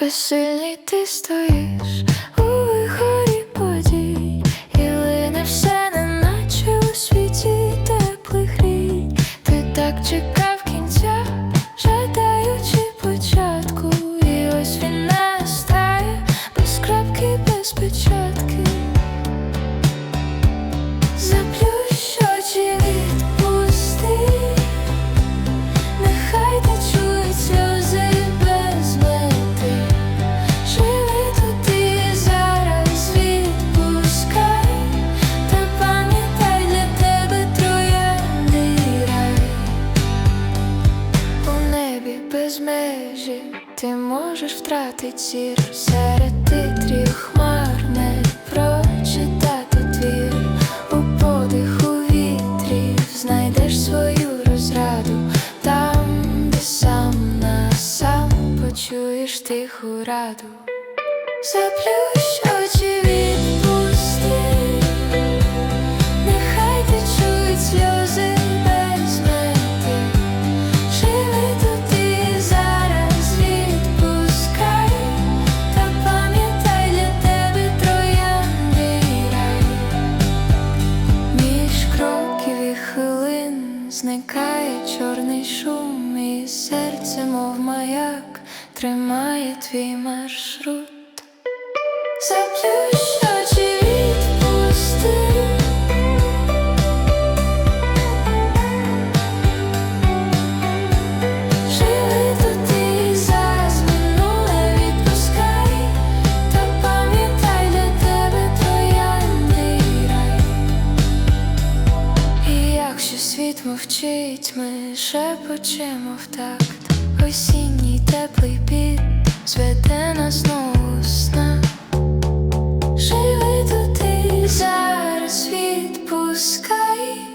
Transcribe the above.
Безсильний ти стоїш без межі ти можеш втратити зір серед титрів хмар не прочитати твір. У подиху вітрів знайдеш свою розраду. Там, де сам на сам почуєш тиху раду. Заплющ очі, відпусти, хвилин чорний шум, і серце, мов маяк, тримає твій маршрут. Заплющ світ мовчить, ми шепочемо в такт Осінній теплий піт зведе нас знову сна. Живи тут ти зараз відпускай.